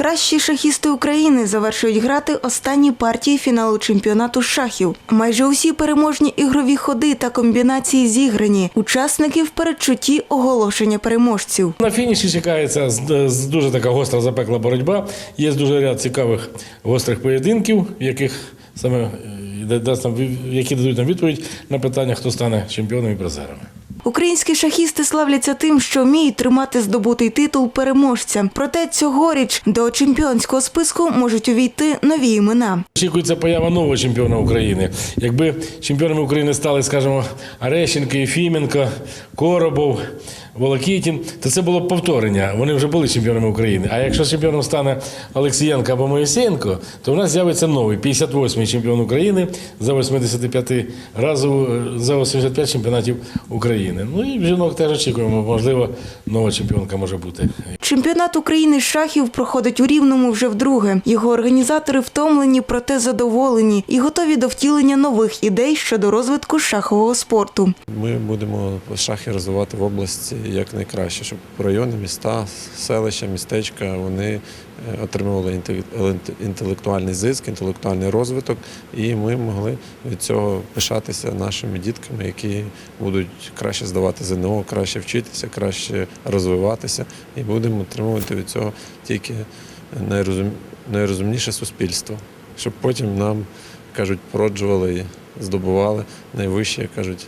Кращі шахісти України завершують грати останні партії фіналу чемпіонату шахів. Майже усі переможні ігрові ходи та комбінації зіграні. Учасники в передчутті оголошення переможців. На фініші чекається дуже така гостра запекла боротьба. Є дуже ряд цікавих гострих поєдинків, в яких саме е, да- дасть нам які дадуть нам відповідь на питання, хто стане чемпіоном і призерами. Українські шахісти славляться тим, що вміють тримати здобутий титул переможця. Проте цьогоріч до чемпіонського списку можуть увійти нові імена. Очікується поява нового чемпіона України. Якби чемпіонами України стали, скажімо, Арещенко, Єфіменко, Коробов, Волокітін, то це було б повторення. Вони вже були чемпіонами України. А якщо чемпіоном стане Олексієнко або Моїсенко, то в нас з'явиться новий 58-й чемпіон України за 85 разу за 85 чемпіонатів України. Ну і жінок теж очікуємо. Можливо, нова чемпіонка може бути. Чемпіонат України з шахів проходить у Рівному вже вдруге. Його організатори втомлені, проте задоволені і готові до втілення нових ідей щодо розвитку шахового спорту. Ми будемо шахи розвивати в області якнайкраще, щоб райони, міста, селища, містечка вони отримували інтеле- інтелектуальний зиск, інтелектуальний розвиток, і ми могли від цього пишатися нашими дітками, які будуть краще здавати ЗНО, краще вчитися, краще розвиватися, і будемо отримувати від цього тільки найрозум... найрозумніше суспільство, щоб потім нам кажуть, породжували і здобували найвищі, кажуть,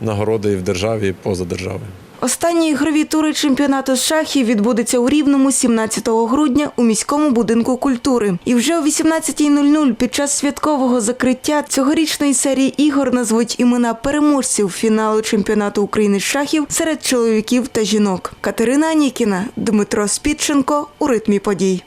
нагороди і в державі, і поза державою. Останні ігрові тури чемпіонату з шахів відбудеться у Рівному 17 грудня у міському будинку культури. І вже о 18.00 під час святкового закриття цьогорічної серії ігор назвуть імена переможців фіналу чемпіонату України з шахів серед чоловіків та жінок. Катерина Анікіна, Дмитро Спідченко у ритмі подій.